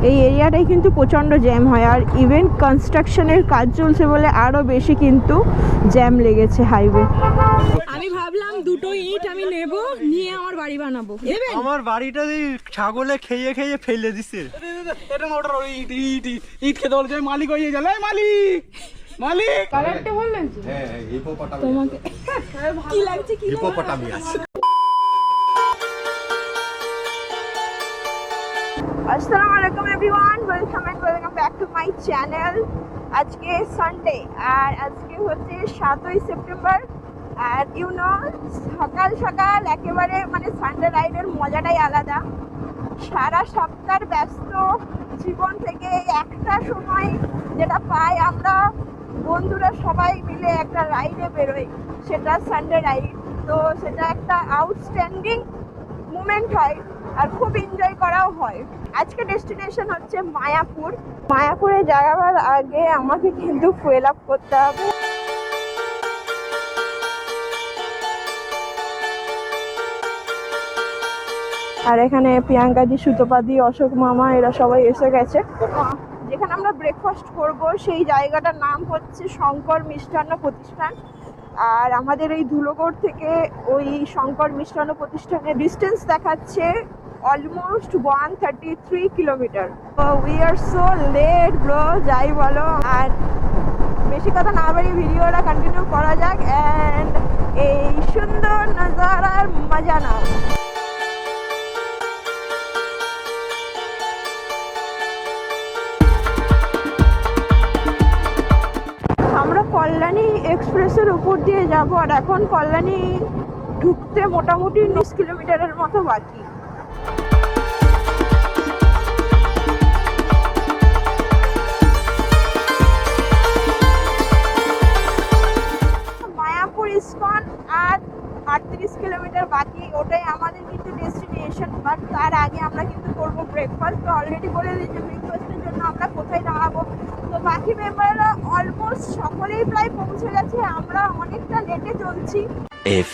এই এরিয়াটাই কিন্তু প্রচণ্ড জ্যাম হয় আর ইভেন্ট কনস্ট্রাকশনের কাজ চলছে বলে আরও বেশি কিন্তু জ্যাম লেগেছে হাইওয়ে আমি ভাবলাম দুটো ইট আমি নেব নিয়ে আমার বাড়ি বানাবো। আমার বাড়িটা ছাগলে খেয়ে খেয়ে ফেলে দিছে। এটা ওই ইট ইট ইট খেতে বলছে মালিক হয়ে গেল এই মালিক মালিক! কালারটা ভালো লাগছে তোমাকে কি লাগছে কি আসসালামু আলাইকুম everyone welcome and welcome back to my channel আজকে সানডে আর আজকে হচ্ছে সাতই সেপ্টেম্বর আর ইউ নো সকাল সকাল একেবারে মানে সানডে রাইডের মজাটাই আলাদা। সারা সপ্তাহের ব্যস্ত জীবন থেকে একটা সময় যেটা পাই আমরা, বন্ধুরা সবাই মিলে একটা রাইডে বেরোই। সেটা সানডে রাইড তো সেটা একটা আউটস্ট্যান্ডিং মুমেন্ট হয় আর খুব এনজয় করাও হয়। আজকে ডেস্টিনেশন হচ্ছে মায়াপুর। মায়াপুরে যাওয়ার আগে আমাকে কিন্তু ফুয়েল আপ করতে হবে। আর এখানে প্রিয়াঙ্কাজি সুতোপাদি অশোক মামা, এরা সবাই এসে গেছে। যেখানে আমরা ব্রেকফাস্ট করব, সেই জায়গাটার নাম হচ্ছে শঙ্কর মিষ্টান্ন প্রতিষ্ঠান। আর আমাদের এই ধুলোগড় থেকে ওই শঙ্কর মিশ্রণ প্রতিষ্ঠানের ডিস্টেন্স দেখাচ্ছে almost one thirty three kilometre we are so late bro যাই বলো। আর বেশি কথা না বাড়ি ভিডিওটা কন্টিনিউ করা যাক। অ্যান্ড এই সুন্দর নজারার মজা নাও। দিয়ে যাব আর এখন কল্যাণী ঢুকতে মোটামুটি উনিশ কিলোমিটারের মতো বাকি।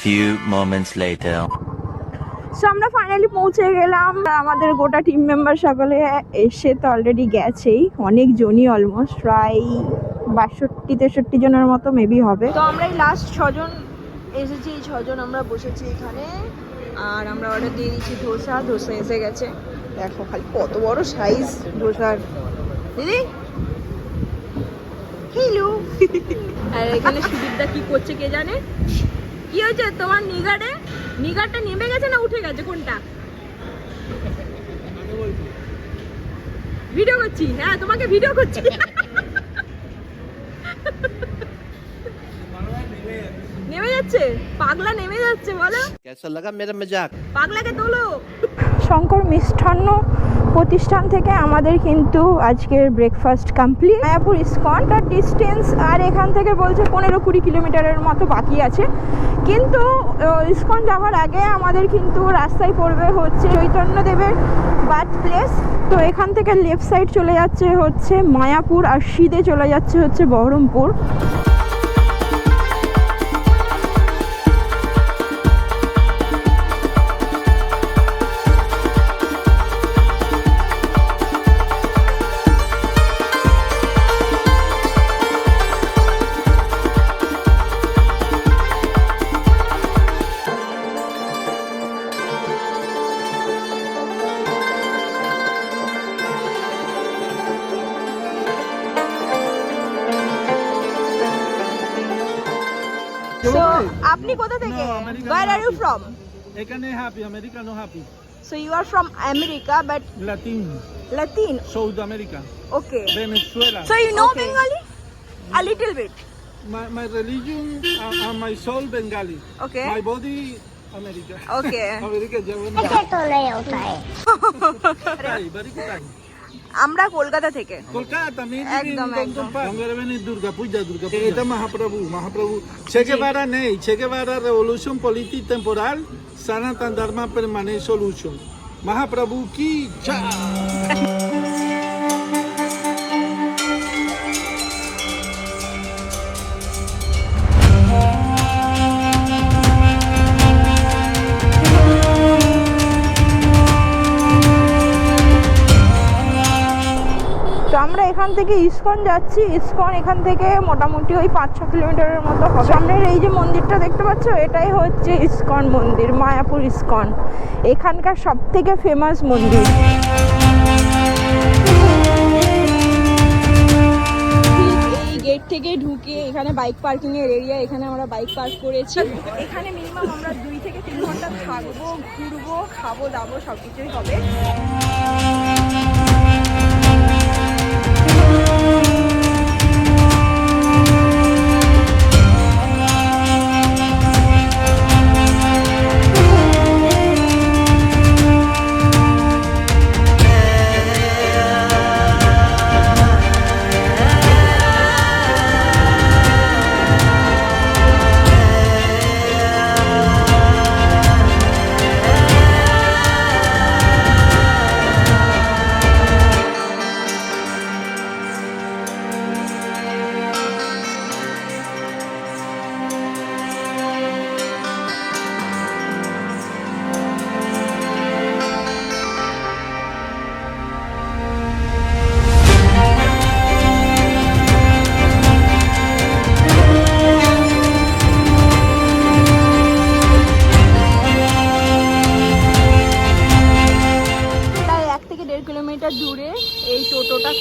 Few moments later. সো আমরা ফাইনালি পৌঁছে গেলাম। আমাদের গোটা টিম মেম্বার সকলে এসে তো অলরেডি গেছেই। অনেক জনই অলমোস্ট প্রায় বাষট্টি তেষট্টি জনের মতো মেবি হবে। তো আমরা এই লাস্ট ছজন এসেছি এই ছজন আমরা বসেছি এখানে। আর আমরা অর্ডার দিয়ে দিচ্ছি ধোসা। ধোসা এসে গেছে। দেখো খালি কত বড় সাইজ ধোসার। দিদি? হ্যালো আর এখানে সুদীপদা কি করছে কে জানে? কি হয়েছে? তোমার নিগারে? নিগারটা নেমে গেছে না উঠে গেছে? কোনটা? ভিডিও করছি। হ্যাঁ তোমাকে ভিডিও করছি। নেমে যাচ্ছে। পাগলা নেমে যাচ্ছে বলো। কেসা লাগা মেরা মজাক পাগলাকে তোলো। শঙ্কর মিষ্টান্ন প্রতিষ্ঠান থেকে আমাদের কিন্তু আজকের ব্রেকফাস্ট কমপ্লিট মায়াপুর ইস্কনটার ডিস্টেন্স আর এখান থেকে বলছে পনেরো কুড়ি কিলোমিটারের মতো বাকি আছে। কিন্তু ইস্কন যাওয়ার আগে আমাদের কিন্তু রাস্তায় পড়বে হচ্ছে চৈতন্যদেবের বার্থ প্লেস তো এখান থেকে লেফট সাইড চলে যাচ্ছে হচ্ছে মায়াপুর আর সিদে চলে যাচ্ছে হচ্ছে বহরমপুর। সো আপনি কোথা থেকে No, American where are you happy. From এখানে happy America no happy so you are from America but Latin Latin south America okay Venezuela So you know Bengali? A little bit. my, my religion uh, and my soul Bengali Okay. my body America Okay. America যাবেন তাই বাড়ি কোথায় আমরা কলকাতা থেকে। কলকাতা একদম, একদম। দুর্গা পূজা দুর্গা এটা মহাপ্রভু মহাপ্রভু। চেকেবারা নেই চেকেবারা রেভলিউশন পলিটি টেম্পোরাল সনাতন ধর্মা permanent solution মহাপ্রভু কি জয় এখান থেকে ইস্কন যাচ্ছি ইস্কন এখান থেকে মোটামুটি ওই পাঁচ ছ কিলোমিটারের মতো হবে। সামনের এই যে মন্দিরটা দেখতে পাচ্ছ এটাই হচ্ছে ইস্কন মন্দির মায়াপুর ইস্কন। এখানকার সব থেকে ফেমাস মন্দির। এই গেট থেকে ঢুকে এখানে বাইক পার্কিং এর এরিয়া এখানে আমরা বাইক পার্ক করেছি। এখানে মিনিমাম আমরা দুই থেকে তিন ঘণ্টা থাকব ঘুরবো খাব দাবো সব কিছুই হবে। প্রায়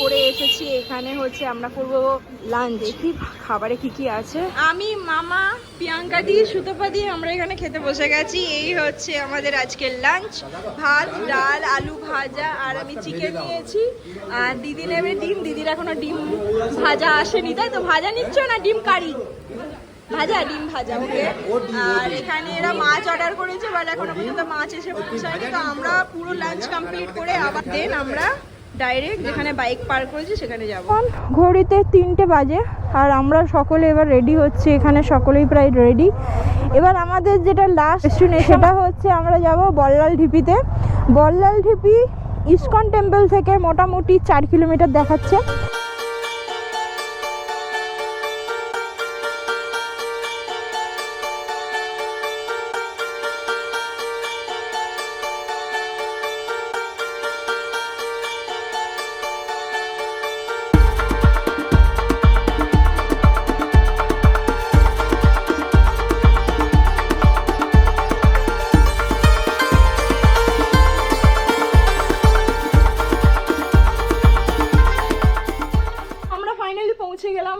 করে এসেছি, এখানে হচ্ছে আমরা করব লাঞ্চ দেখি খাবারে কি কি আছে? আমি, মামা, প্রিয়াঙ্কা দি, সুতপা দিয়ে আমরা এখানে খেতে বসে গেছি। এই হচ্ছে আমাদের আজকের লাঞ্চ ভাত, ডাল, আলু ভাজা, আর আমি চিকেন নিয়েছি। আর দিদি নেবে ডিম। দিদির এখনও ডিম ভাজা আসেনি। তাই তো ভাজা নিচ্ছ না ডিম কারি? ভাজা, ডিম ভাজা, ওকে? আর এখানে এরা মাছ অর্ডার করেছে বাট এখনও পর্যন্ত মাছ এসে পৌঁছায়নি। তো আমরা পুরো লাঞ্চ কমপ্লিট করে আবার দেন আমরা। ডাইরেক্ট যেখানে বাইক পার্ক করেছি, সেখানে যাব। ঘড়িতে তিনটে বাজে, আর আমরা সকলে এবার রেডি হচ্ছে, এখানে সকলেই প্রায় রেডি এবার আমাদের যেটা লাস্ট ডেস্টিনেশন সেটা হচ্ছে আমরা যাব বল্লাল ঢিপিতে। বল্লাল ঢিপি ইস্কন টেম্পল থেকে মোটামুটি চার কিলোমিটার দেখাচ্ছে।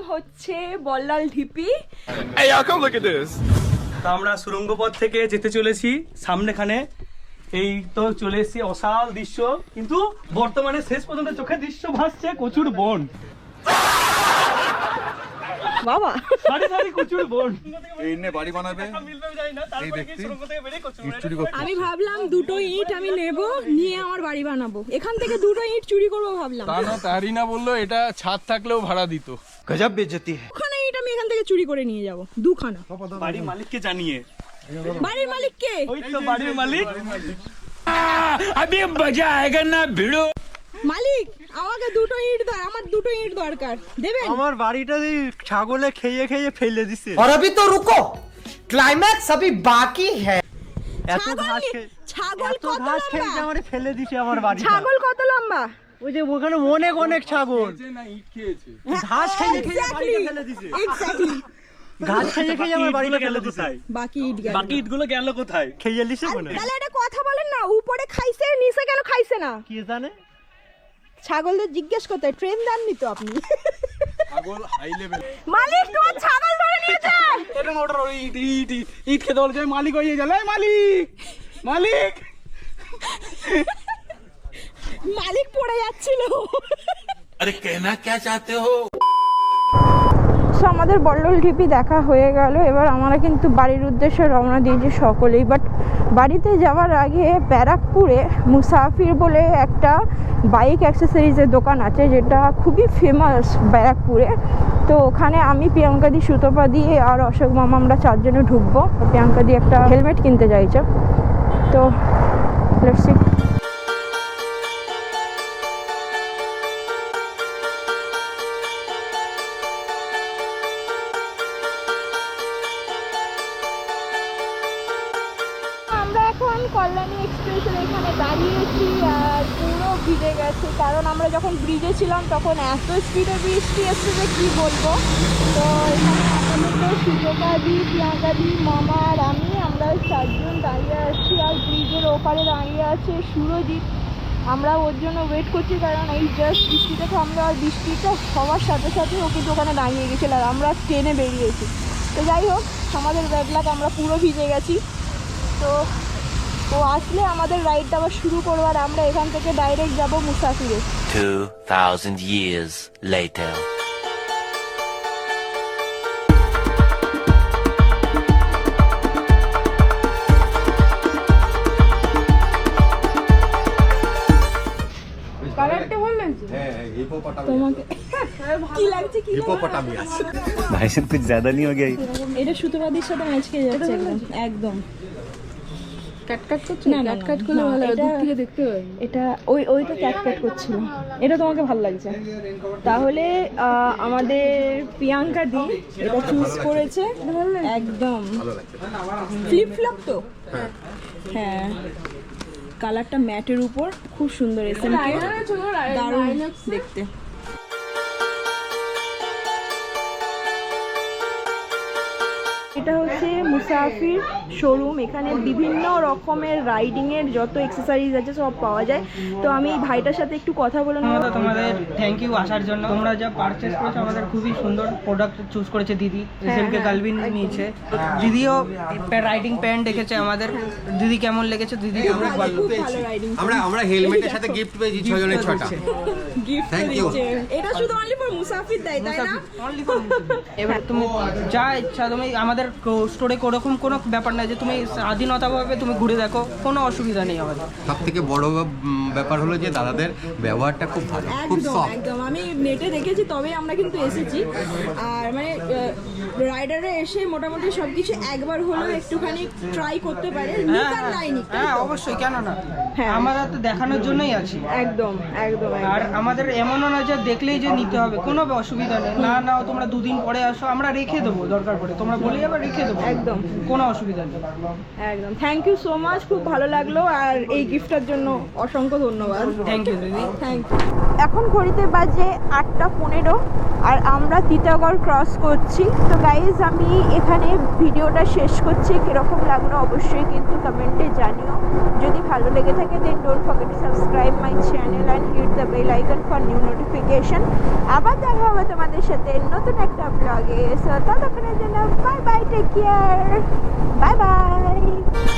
হচ্ছে বল্লাল ঢিপি। তা আমরা সুরঙ্গ পথ থেকে যেতে চলেছি সামনেখানে। এই তো চলে এসেছি অসাল দৃশ্য কিন্তু বর্তমানে শেষ পর্যন্ত চোখে দৃশ্য ভাসছে কচুর বন। বাবা। সারি সারি কচুর বন। এই নে বাড়ি বানাবে। ব্যক্তি চুরি করতে আমি ভাবলাম দুটো ইট আমি নেব নিয়ে আমার বাড়ি বানাবো। এখান থেকে দুটো ইট চুরি করব ভাবলাম। তা না তারই না বলল এটা ছাদ থাকলেও ভাড়া দিত। ওখানে ইট আমি এখান থেকে চুরি করে নিয়ে যাব দুখানা। বাড়ির মালিককে জানিয়ে। বাড়ির মালিক কে ওই তো বাড়ির মালিক। মালিক আমাকে দুটো ইট দাও আমার দুটো ইট দরকার দেবেন আমার বাড়িটা এই ছাগলে খেয়ে খেয়ে ফেলে দিছে और अभी तो रुको क्लाइमैक्स अभी बाकी है এত ছাগল ঘাস নি- খেয়ে ছাগল এত কত ঘাস খেয়ে লম্বা? আমার ফেলে দিছে আমার বাড়ি ছাগল কত লম্বা ওই যে ওখানে অনেক অনেক ছাগল না ইট খেয়েছে ঘাস খেয়ে খেয়ে Exactly. বাড়িটা ফেলে দিছে এক্স্যাক্টলি ঘাস খেয়ে খেয়ে আমার বাড়িটা ফেলে দিছে বাকি ইট গেল বাকি ইটগুলো গেল কোথায় খেয়ে লিছে মনে হয়। তাহলে একটা কথা বলেন না উপরে খাইছে নিচে কেন খাইছে না কি জানে ছাগলদের জিজ্ঞেস করতে ট্রেন দেননি তো আপনি? ছাগল হাই লেভেল মালিক তোমার ছাগল ধরে নিয়েছে! এটা মোটর ওই ইট ইট ইট খেতে বলছে মালিক হয়ে গেল এই মালিক মালিক! মালিক পড়ে যাচ্ছিল। সো আমাদের বল্লল ঢিপি দেখা হয়ে গেল। এবার আমরা কিন্তু বাড়ির উদ্দেশ্যে রওনা দিয়েছি সকলেই। বাট বাড়িতে যাওয়ার আগে ব্যারাকপুরে মুসাফির বলে একটা বাইক অ্যাক্সেসরিজের দোকান আছে, যেটা খুবই ফেমাস ব্যারাকপুরে। তো ওখানে আমি, প্রিয়াঙ্কা দি, সুতপা দিয়ে আর অশোক মামা আমরা চারজনে ঢুকবো। প্রিয়াঙ্কাদি একটা হেলমেট কিনতে চাইছে তো লেটস কল্যাণী এক্সপ্রেসের এখানে দাঁড়িয়েছি, আর পুরো ভিজে গেছে। কারণ আমরা যখন ব্রিজে ছিলাম, তখন এত স্পিডে বৃষ্টি এসছে যে কী বলব? তো এখানে আপাতত সুযোগা দি প্রিয়াঙ্কা দি মামা আর আমি, আমরা চারজন দাঁড়িয়ে আছি, আর ব্রিজের ওপারে দাঁড়িয়ে আছে সুরজিৎ। আমরা ওর জন্য ওয়েট করছি, কারণ এই জাস্ট বৃষ্টিটা থামলো, আর বৃষ্টিটা সবার সাথে সাথে কিন্তু ওখানে দাঁড়িয়ে গেছিল আর আমরা ট্রেনে বেরিয়েছি। তো যাই হোক, আমাদের ব্যাডলাক আমরা পুরো ভিজে গেছি। তো ও আসলে আমাদের রাইডটা আবার শুরু করব আর আমরা এখান থেকে ডাইরেক্ট যাব মুসাফিরে। 2000 years later ভাই সব কিছু জ্যাদা নিয়ে গেই এটা সুতোবাদীর সাথে ম্যাচ খেয়ে যাচ্ছে একদম। একদম। ক্যাটকাট করছে না ক্যাটকাট করলে ভালো দূর থেকে দেখতে হয় এটা ওই ওই তো ক্যাটকাট করছিল। এটা তোমাকে ভালো লাগছে। তাহলে আমাদের প্রিয়াঙ্কা দি এটা চুজ করেছে। একদম। ফ্লিপ ফ্লপ তো? হ্যাঁ। কালারটা ম্যাটের উপর। খুব সুন্দর এসএমকে দারুণ দেখতে। মুসাফির শোরুম এখানে বিভিন্ন রকমের রাইডিং এর যত এক্সেসরিজ আছে সব পাওয়া যায়। তো আমি এই ভাইটার সাথে একটু কথা বলে নেব। তোমাদের থ্যাংক ইউ আসার জন্য। তোমরা যা পারচেস করেছ আমাদের খুবই সুন্দর প্রোডাক্ট চুজ করেছে দিদি। এসএমকে গালবিন নিয়েছে। দিদিও রাইডিং প্যান্ট দেখেছে আমাদের। দিদি কেমন লেগেছে? দিদি খুব ভালো আমরা আমরা হেলমেটের সাথে গিফট পেয়েছি ছজনের ছটা। গিফট. এটা শুধু অনলি ফর মুসাফির দেয় তাই না? এবার তুমি যা ইচ্ছা তুমি আমাদের স্টোরে কোরকম কোনো ব্যাপার নাই যে তুমি স্বাধীনতাভাবে তুমি ঘুরে দেখো কোনো অসুবিধা নেই আমাদের। সব থেকে বড় ব্যাপার হলো যে দাদাদের ব্যবহারটা খুব ভালো খুব একদম সফট একদম। আমি নেটে দেখেছি তবে আমরা কিন্তু এসেছি। আর মানে রাইডারে এসে মোটামুটি সব কিছু একবার হলেও একটুখানি ট্রাই করতে পারে। আর নাই হ্যাঁ অবশ্যই কেন না হ্যাঁ। আমরা তো দেখানোর জন্যই আছি। একদম একদম আর আমাদের এমনও না যে দেখলেই যে নিতে হবে কোনো অসুবিধা নেই। না না তোমরা দুদিন পরে আসো আমরা রেখে দেবো দরকার পড়ে। তোমরা বলে আবার রেখে দেবো। একদম। কোনো অসুবিধা নেই একদম। থ্যাংক ইউ সো মাচ খুব ভালো লাগল আর এই গিফটটার জন্য অসংখ্য ধন্যবাদ। থ্যাংক ইউ দিদি। থ্যাংক ইউ এখন ঘড়িতে বাজে আটটা পনেরো আর আমরা তিতাগড় ক্রস করছি। তো গাইজ আমি এখানে ভিডিওটা শেষ করছি। কীরকম লাগল অবশ্যই কিন্তু কমেন্টে জানিও। যদি ভালো লেগে থাকে then don't forget to subscribe my channel and hit the bell icon for new notification আবার দেখা হবে তোমাদের সাথে নতুন একটা ব্লগে সো ততক্ষণের জন্য bye bye take care bye bye